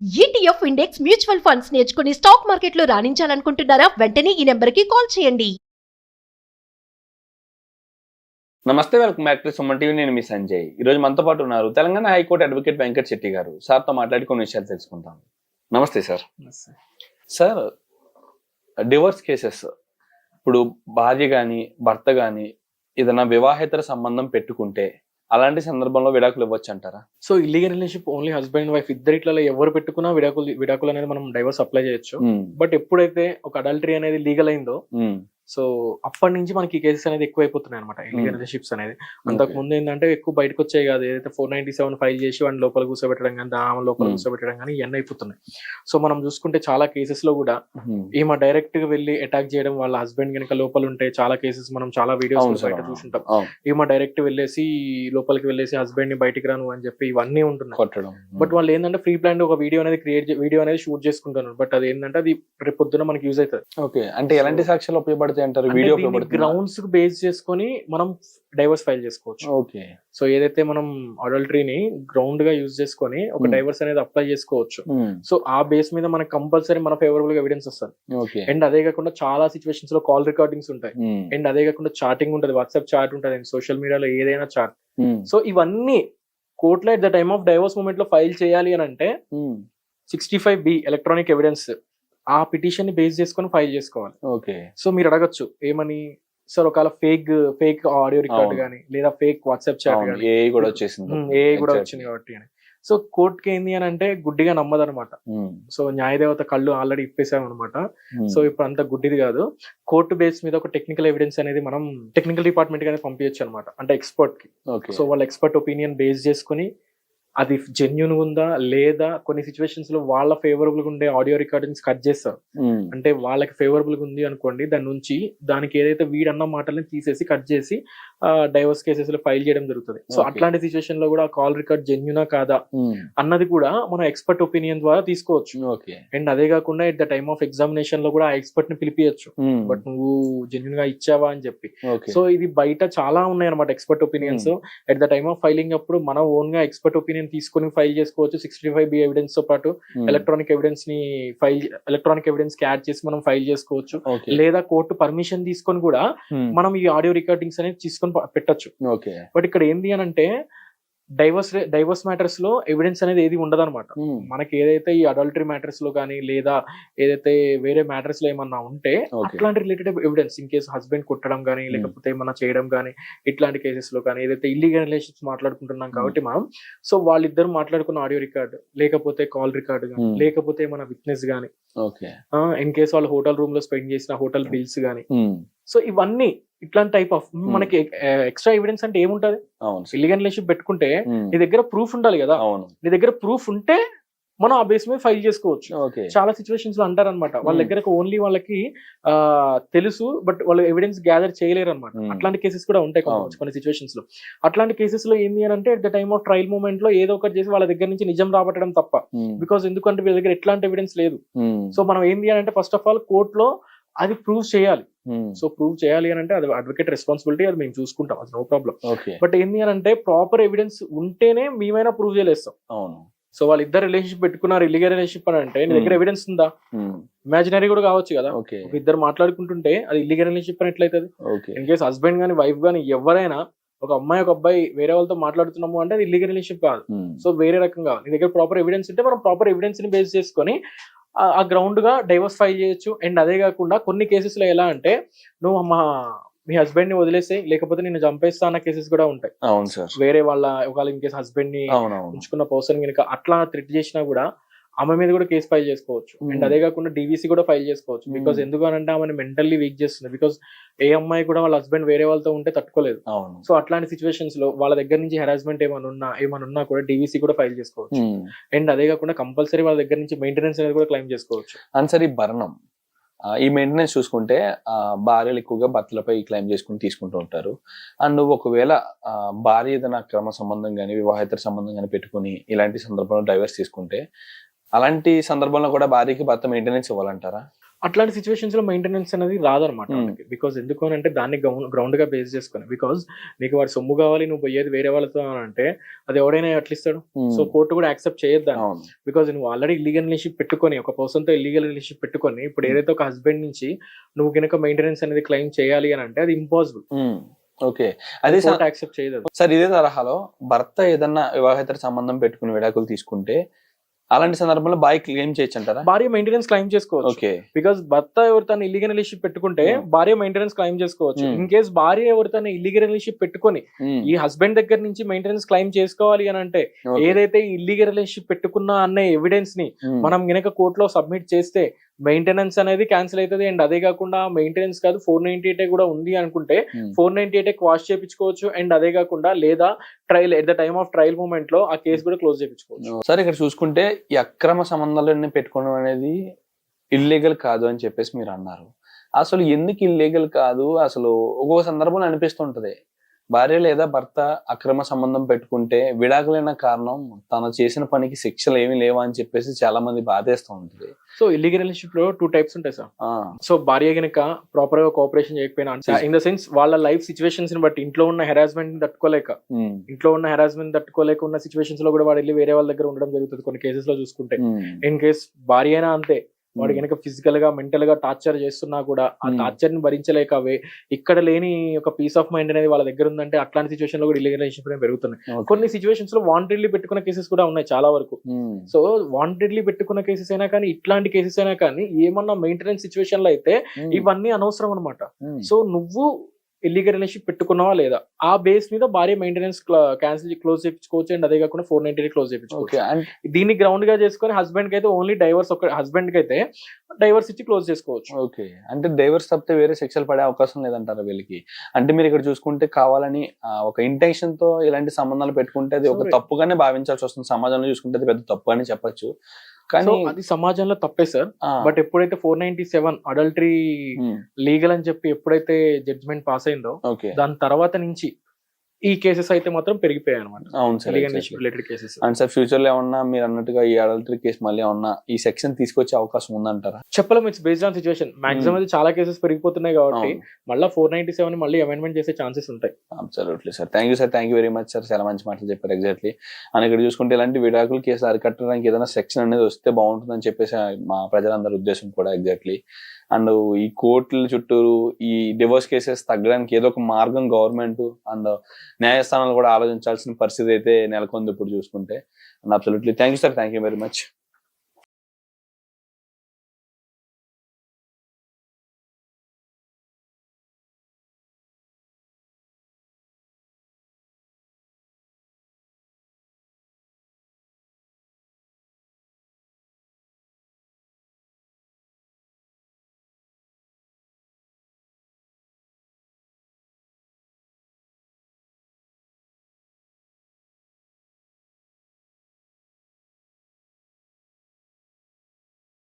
ETF index mutual funds నేర్చుకుని stock మార్కెట్లో రాణించాలనుకుంటున్నారా? వెంటనే ఈ నెంబర్కి కాల్ చేయండి. నమస్తే welcome back to Suman TV. నేను మీ సంజయ్. ఈ రోజు మనతో పాటు ఉన్నారు Telangana high court advocate Venkat Shetty garu. సార్తో మాట్లాడి కొన్ని విషయాలు తెలుసుకుంటాం నమస్తే సార్. Sir divorce cases. ఇప్పుడు భార్య కానీ భర్త కానీ ఏదైనా వివాహేతర సంబంధం పెట్టుకుంటే అలాంటి సందర్భంలో విడాకులు ఇవ్వచ్చు అంటారా so illegal relationship only husband and wife ఇద్దరిట్లలో ఎవరు పెట్టుకున్నా విడాకులు విడాకులు అనేది మనం డైవర్స్ అప్లై చేయొచ్చు. బట్ ఎప్పుడైతే ఒక అడల్టరీ అనేది లీగల్ అయిందో ఉమ్, సో అప్పటి నుంచి మనకి కేసెస్ అనేది ఎక్కువ అయిపోతున్నాయి అనమాట ఇల్లీగల్ Hmm. రిలేషన్షిప్స్ అనేది. అంతకు ముందు ఏంటంటే ఎక్కువ బయటకు వచ్చాయి కాదు. ఏదైతే ఫోర్ నైన్టీ సెవెన్ ఫైల్ చేసి వాడిని లోపల కూర్చోబెట్టడం కానీ ఆమె లోపల Hmm. కూర్చోబెట్టడం కానీ ఇవన్నీ అయిపోతున్నాయి. సో మనం చూసుకుంటే చాలా కేసెస్లో కూడా ఉమ్, ఈమె డైరెక్ట్గా వెళ్ళి అటాక్ చేయడం వాళ్ళ హస్బెండ్ కనుక లోపల ఉంటే చాలా కేసెస్ మనం చాలా వీడియోస్ బయట చూసుంటాం ఈమె డైరెక్ట్ వెళ్ళేసి లోపలికి వెళ్ళేసి హస్బెండ్ని బయటికి రాను అని చెప్పి ఇవన్నీ ఉంటున్నాయి. బట్ వాళ్ళు ఏంటంటే ఫ్రీ ప్లాన్ ఒక వీడియో అనేది క్రియేట్ వీడియో అనేది షూట్ చేసుకుంటున్నారు బట్ అది ఏంటంటే అది రేపు పొద్దున మనకి యూజ్ అవుతుంది. ఓకే అంటే ఎలాంటి సాక్ష్యాలు ఉపయోగపడతాయి అంటారు వీడియో గ్రౌండ్స్కు బేస్ చేసుకొని మనం డైవర్స్ ఫైల్ చేసుకోవచ్చు. ఓకే. సో ఏదైతే మనం అడల్టరీని గ్రౌండ్గా యూజ్ చేసుకొని ఒక Hmm. డైవర్స్ అనేది అప్లై చేసుకోవచ్చు. ఉమ్, సో ఆ బేస్ మీద మనకు కంపల్సరీ మన ఫేవరబుల్గా ఎవిడెన్స్ వస్తుంది. అండ్ అదే కాకుండా చాలా సిచ్యువేషన్స్లో కాల్ రికార్డింగ్స్ ఉంటాయి. ఉమ్, అండ్ అదే కాకుండా చాటింగ్ ఉంటుంది వాట్సాప్ చాట్ ఉంటుంది సోషల్ మీడియాలో ఏదైనా చాట్ సో ఇవన్నీ కోర్టులో at the time of divorce మూమెంట్లో ఫైల్ చేయాలి అని అంటే sixty five B electronic evidence ఆ పిటిషన్ని బేస్ చేసుకొని ఫైల్ చేసుకోవాలి. ఓకే. సో మీరు అడగచ్చు ఏమని? సార్ ఒకవేళ ఫేక్ ఫేక్ ఆడియో రికార్డ్. కానీ లేదా ఫేక్ వాట్సాప్ చాట్ కానీ ఏ కూడా వచ్చేసింది. ఏ కూడా. వచ్చింది కాబట్టి అని. సో కోర్టుకి ఏంది అని అంటే గుడ్డిగా నమ్మదనమాట సో న్యాయదేవత కళ్ళు ఆల్రెడీ ఇప్పేసాం అనమాట సో ఇప్పుడు అంత గుడ్డిది కాదు. కోర్టు బేస్ మీద ఒక టెక్నికల్ ఎవిడెన్స్ అనేది మనం టెక్నికల్ డిపార్ట్మెంట్కి అనేది పంపించచ్చు అనమాట అంటే ఎక్స్పర్ట్కి సో వాళ్ళ ఎక్స్పర్ట్ ఒపీనియన్ బేస్ చేసుకుని అది జెన్యున్ ఉందా లేదా కొన్ని సిచ్యువేషన్స్లో వాళ్ళ ఫేవరబుల్గా ఉండే ఆడియో రికార్డింగ్స్ కట్ చేస్తారు అంటే వాళ్ళకి ఫేవరబుల్గా ఉంది అనుకోండి దాని నుంచి దానికి ఏదైతే వీడన్న మాటల్ని తీసేసి కట్ చేసి డైవర్స్ కేసెస్లో ఫైల్ చేయడం జరుగుతుంది. సో. అట్లాంటి సిచ్యువేషన్లో కూడా కాల్ రికార్డ్ జెన్యునా కాదా అన్నది కూడా మనం ఎక్స్పర్ట్ ఒపీనియన్ ద్వారా తీసుకోవచ్చు. ఓకే అండ్ అదే కాకుండా ఎట్ ద టైమ్ ఆఫ్ ఎగ్జామినేషన్లో కూడా ఆ ఎక్స్పర్ట్ని పిలిపియచ్చు. ఉమ్, బట్ నువ్వు జెన్యున్గా ఇచ్చావా అని చెప్పి. సో ఇది బయట చాలా ఉన్నాయి అనమాట expert opinions at the time of filing అప్పుడు మనం ఓన్గా ఎక్స్పర్ట్ ఒపీనియన్ తీసుకొని ఫైల్ చేసుకోవచ్చు. సిక్స్టీ ఫైవ్ బి ఎవిడెన్స్తో పాటు ఎలక్ట్రానిక్ ఎవిడెన్స్ని ఫైల్ ఎలక్ట్రానిక్ ఎవిడెన్స్కి యాడ్ చేసి మనం ఫైల్ చేసుకోవచ్చు. లేదా కోర్టు పర్మిషన్ తీసుకొని కూడా మనం ఈ ఆడియో రికార్డింగ్స్ అనేది తీసుకొని ప- పెట్టొచ్చు. ఓకే. బట్ ఇక్కడ ఏంది అని అంటే డైవర్స్ డైవర్స్ మ్యాటర్స్లో ఎవిడెన్స్ అనేది ఏది ఉండదు అనమాట ఉమ్, మనకి ఏదైతే ఈ అడల్టరీ మ్యాటర్స్లో కానీ లేదా ఏదైతే వేరే మ్యాటర్స్లో ఏమన్నా ఉంటే. అట్లాంటి related evidence in case husband కొట్టడం కానీ Hmm. లేకపోతే ఏమన్నా చేయడం కానీ ఇట్లాంటి కేసెస్లో కానీ ఏదైతే ఇల్లీగల్ రిలేషన్స్ మాట్లాడుకుంటున్నాం కాబట్టి మనం సో వాళ్ళిద్దరు మాట్లాడుకున్న ఆడియో రికార్డ్ లేకపోతే కాల్ రికార్డ్ కానీ Hmm. లేకపోతే మన విట్నెస్ కానీ ఇన్ కేసు వాళ్ళు హోటల్ రూమ్లో స్పెండ్ చేసిన హోటల్ బిల్స్ కానీ సో ఇవన్నీ ఇట్లాంటి టైప్ ఆఫ్ మనకి ఎక్స్ట్రా ఎవిడెన్స్ అంటే ఏముంటది? అవును. ఇల్లీగల్ రిలేషన్ పెట్టుకుంటే ఉమ్, నీ దగ్గర ప్రూఫ్ ఉండాలి కదా? అవును. నీ దగ్గర ప్రూఫ్ ఉంటే మనం ఆ బేస్ మీద ఫైల్ చేసుకోవచ్చు. ఓకే. చాలా సిచ్యువేషన్స్లో అంటారనమాట వాళ్ళ Hmm. దగ్గర ఓన్లీ వాళ్ళకి తెలుసు బట్ వాళ్ళు ఎవిడెన్స్ గ్యాదర్ చేయలేరు అనమాట Hmm. అట్లాంటి కేసెస్ కూడా ఉంటాయి కొన్ని- సిచ్యువేషన్స్లో. అట్లాంటి కేసెస్లో ఏంది అని అంటే at the time of trial మూమెంట్లో ఏదో ఒకటి చేసి వాళ్ళ దగ్గర నుంచి నిజం రాబట్టడం తప్ప. బికాస్ ఎందుకంటే వీళ్ళ దగ్గర ఎట్లాంటి ఎవిడెన్స్ లేదు. సో మనం ఏంది అని అంటే ఫస్ట్ ఆఫ్ ఆల్ కోర్టులో అది ప్రూవ్ చేయాలి. సో ప్రూవ్ చేయాలి అని అంటే అది అడ్వకేట్ రెస్పాన్సిబిలిటీ అది మేము చూసుకుంటాం అది నో ప్రాబ్లం బట్ ఏంది అని అంటే ప్రాపర్ ఎవిడెన్స్ ఉంటేనే మేమైనా ప్రూవ్ చేయలేస్తాం. అవును. సో వాళ్ళు ఇద్దరు రిలేషన్షిప్ పెట్టుకున్నారు ఇల్లీగల్ రిలేషన్షిప్ అని అంటే నీ దగ్గర Hmm. ఎవిడెన్స్ ఉందా? ఉమ్, ఇమాజినరీ కూడా కావచ్చు కదా. ఇద్దరు మాట్లాడుకుంటుంటే అది ఇల్లీగల్ రిలేషన్షిప్ అని ఎట్లయితుంది? ఇన్ కేసు హస్బెండ్ గానీ వైఫ్ గానీ ఎవరైనా ఒక అమ్మాయి ఒక అబ్బాయి వేరే వాళ్ళతో మాట్లాడుతున్నాము అంటే అది ఇల్లీగల్ రిలేషన్షిప్ కాదు. సో వేరే రకంగా నీ దగ్గర ప్రాపర్ ఎవిడెన్స్ ఉంటే మనం ప్రాపర్ ఎవిడెన్స్ని బేస్ చేసుకొని ఆ- గ్రౌండ్గా డైవర్స్ ఫైల్ చేయొచ్చు. అండ్ అదే కాకుండా కొన్ని కేసెస్లో ఎలా అంటే నువ్వు మా మీ హస్బెండ్ని వదిలేసి లేకపోతే నేను చంపేస్తా అన్న కేసెస్ కూడా ఉంటాయి. అవును సార్. వేరే వాళ్ళ ఒకవేళ ఇన్ కేసు హస్బెండ్ని ఉంచుకున్న పర్సన్ కనుక అట్లా థ్రెట్ చేసినా కూడా ఆమె మీద కూడా కేసు ఫైల్ చేసుకోవచ్చు. Hmm. అండ్ అదే కాకుండా డీవీసీ కూడా ఫైల్ చేసుకోవచ్చు. Hmm. బికాస్ ఎందుకు అని అంటే ఆమె మెంటల్లీ వీక్ చేస్తుంది. బికాస్ ఏ అమ్మాయి కూడా వాళ్ళ హస్బెండ్ వేరే వాళ్ళతో ఉంటే తట్టుకోలేదు. అవును. సో అట్లాంటి సిచ్యువేషన్స్లో వాళ్ళ దగ్గర నుంచి హెరాస్మెంట్ ఏమైనా ఉన్నా ఏమైనా ఉన్నా కూడా డీవీసీ కూడా ఫైల్ చేసుకోవచ్చు. ఉమ్, అండ్ అదే కాకుండా కంపల్సరీ వాళ్ళ దగ్గర నుంచి మెయింటెనెన్స్ అనేది కూడా క్లెయిమ్ చేసుకోవచ్చు. అండ్ సార్ భరణం. ఈ మెయింటెనెన్స్ చూసుకుంటే భార్యలు ఎక్కువగా భర్తలపై క్లెయిమ్ చేసుకుని తీసుకుంటూ ఉంటారు. అండ్ నువ్వు ఒకవేళ భార్య ఏదైనా క్రమ సంబంధం కానీ వివాహేతర సంబంధం కానీ పెట్టుకుని ఇలాంటి సందర్భంలో డైవర్స్ తీసుకుంటే అలాంటి సందర్భంలో కూడా భార్యకి భర్త మెయింటెనెన్స్ ఇవ్వాలంటారా? అట్లాంటి సిచ్యువేషన్స్లో మెయింటెనెన్స్ అనేది రాదనమాట Hmm. బికాస్ ఎందుకు అని అంటే దాన్ని గ్రౌండ్గా బేస్ చేసుకొని. బికాస్ నీకు వాడు సొమ్ము కావాలి నువ్వు పోయేది వేరే వాళ్ళతో అని అంటే అది ఎవడైనా ఉమ్, సో కోర్టు కూడా యాక్సెప్ట్ చేయొద్దు బికాజ్ నువ్వు ఆల్రెడీ ఇల్లీగల్ రిలేషన్షిప్ పెట్టుకొని ఒక పర్సన్తో ఇల్లీగల్ రిలేషన్షిప్ పెట్టుకొని ఇప్పుడు Hmm. ఏదైతే ఒక హస్బెండ్ నుంచి నువ్వు కనుక మెయింటెనెన్స్ అనేది క్లెయిమ్ చేయాలి అని అంటే అది ఇంపాసిబుల్ ఓకే అదే యాక్సెప్ట్ చేయదు. సార్ ఇదే తరహాలో భర్త ఏదన్నా వివాహేతర సంబంధం పెట్టుకుని విడాకులు తీసుకుంటే అలాంటి సందర్భంలో బాయ్ క్లెయిమ్ చేయొచ్చు అంటారా భార్య మెయింటెనెన్స్ క్లెయిమ్ చేసుకోవచ్చు ఓకే బికాస్ భర్త ఎవరితో ఇల్లీగల్ రిలేషన్షిప్ పెట్టుకుంటే Hmm. భార్య మెయింటెనెన్స్ క్లెయిమ్ చేసుకోవచ్చు Hmm. ఇన్ కేస్ భార్య ఎవరితో ఇల్లీగల్ రిలేషన్షిప్ పెట్టుకొని ఉమ్, ఈ హస్బెండ్ దగ్గర నుంచి మెయింటెనెన్స్ క్లెయిమ్ చేసుకోవాలి అని అంటే. ఏదైతే ఇల్లీగల్ రిలేషన్షిప్ పెట్టుకున్నా అనే ఎవిడెన్స్ని మనం గనక కోర్టులో సబ్మిట్ చేస్తే మెయింటెనెన్స్ అనేది క్యాన్సిల్ అవుతుంది. అండ్ అదే కాకుండా మెయింటెనెన్స్ కాదు ఫోర్ నైన్టీ ఎయిట్ కూడా ఉంది అనుకుంటే um, four ninety eight quash చేయించుకోవచ్చు. అండ్ అదే కాకుండా లేదా trial at the time of trial మూమెంట్లో ఆ కేసు కూడా క్లోజ్ చేయించుకోవచ్చు. సార్ ఇక్కడ చూసుకుంటే ఈ అక్రమ సంబంధాలన్నీ పెట్టుకోవడం అనేది ఇల్లీగల్ కాదు అని చెప్పేసి మీరు అన్నారు. అసలు ఎందుకు ఇల్లీగల్ కాదు? అసలు ఒక్కొక్క సందర్భంలో అనిపిస్తుంటది. భార్య లేదా భర్త అక్రమ సంబంధం పెట్టుకుంటే విడాకులైన కారణం తను చేసిన పనికి శిక్షలు ఏమీ లేవా అని చెప్పేసి చాలా మంది బాధేస్తూ ఉంటుంది. సో ఇల్లీగల్ రిలేషన్షిప్లో టూ టైప్స్ ఉంటాయి సార్. సో భార్య గనక ప్రాపర్గా కోఆపరేషన్ చేయకపోయినా ఇన్ ద సెన్స్ వాళ్ళ లైఫ్ సిచ్యువేషన్స్ని బట్టి ఇంట్లో ఉన్న హెరాస్మెంట్ తట్టుకోలేక ఇంట్లో ఉన్న హెరాస్మెంట్ తట్టుకోలేక ఉన్న సిచ్యువేషన్స్లో కూడా వాడు వెళ్ళి వేరే వాళ్ళ దగ్గర ఉండడం జరుగుతుంది కొన్ని కేసెస్లో చూసుకుంటే. ఇన్ కేస్ భార్య అయినా అంతే వాడు కనుక ఫిజికల్గా మెంటల్గా టార్చర్ చేస్తున్నా కూడా ఆ. టార్చర్ని భరించలేక ఇక్కడ లేని ఒక పీస్ ఆఫ్ మైండ్ అనేది వాళ్ళ దగ్గర ఉందంటే అట్లాంటి సిచ్యువేషన్లో కూడా ఇల్లీగల్ రిలేషన్షిప్ పెరుగుతున్నాయి. కొన్ని సిచ్యువేషన్స్లో వాంటెడ్లీ పెట్టుకున్న కేసెస్ కూడా ఉన్నాయి చాలా వరకు. సో వాంటెడ్లీ పెట్టుకున్న కేసెస్ అయినా కానీ ఇట్లాంటి కేసెస్ అయినా కానీ ఏమన్నా మెయింటెనెన్స్ సిచ్యువేషన్లో అయితే ఇవన్నీ అనవసరం అనమాట సో నువ్వు ఇల్లీగల్ రిలేషన్షిప్ పెట్టుకున్నావా లేదా? ఆ బేస్ మీద భార్య మెయింటెనెన్స్ క్యాన్సిల్ క్లోజ్ చేయించుకోవచ్చు అండ్ అదే కాకుండా ఫోర్ నైన్టీ క్లోజ్ ఓకే చేయించుకోవచ్చు. దీన్ని గ్రౌండ్గా చేసుకొని హస్బెండ్కి అయితే ఓన్లీ డైవర్స్ ఒక హస్బెండ్కి అయితే డైవర్స్ ఇచ్చి క్లోజ్ చేసుకోవచ్చు. ఓకే అంటే డైవర్స్ తప్పితే వేరే శిక్షలు పడే అవకాశం లేదంటారా వీళ్ళకి? అంటే మీరు ఇక్కడ చూసుకుంటే కావాలని ఒక ఇంటెన్షన్తో ఇలాంటి సంబంధాలు పెట్టుకుంటే అది ఒక. తప్పుగానే భావించాల్సి వస్తుంది. సమాజంలో చూసుకుంటే అది పెద్ద తప్పు అని చెప్పొచ్చు. కానీ అది సమాజంలో తప్పే సార్. బట్ ఎప్పుడైతే four ninety seven adultery legal అని చెప్పి ఎప్పుడైతే జడ్జ్మెంట్ పాస్ అయిందో దాని తర్వాత నుంచి ఈ కేసెస్ అయితే మాత్రం పెరిగిపోయాయి అనమాట అవును sir illegal related cases and sir ఫ్యూచర్లో ఏమన్నా మీరు అన్నట్టుగా ఈ అడల్టరీ కేసు మళ్ళీ ఏమన్నా ఈ సెక్షన్ తీసుకొచ్చే అవకాశం ఉందంటారా? చెప్పలేం it's based on situation maximum అయితే చాలా కేసెస్ పెరిగిపోతున్నాయి కాబట్టి మళ్ళీ ఫోర్ నైన్టీ సెవెన్ మళ్ళీ అమెండ్మెంట్ చేసే ఛాన్సెస్ ఉంటాయి. Absolutely sir thank you sir thank you very much sir చాలా మంచి మాటలు చెప్పారు ఎగ్జాక్ట్లీ అండ్ ఇక్కడ చూసుకుంటే ఇలాంటి విడాకుల కేసు అరికట్టడానికి ఏదైనా సెక్షన్ అనేది వస్తే బాగుంటుందని చెప్పేసి మా ప్రజలందరి ఉద్దేశం కూడా ఎగ్జాక్ట్లీ అండ్ ఈ కోర్టుల చుట్టూరు ఈ డివోర్స్ కేసెస్ తగ్గడానికి ఏదో ఒక మార్గం గవర్నమెంట్ అండ్ న్యాయస్థానాలు కూడా ఆలోచించాల్సిన పరిస్థితి అయితే నెలకొంది ఇప్పుడు చూసుకుంటే. And absolutely thank you sir thank you very much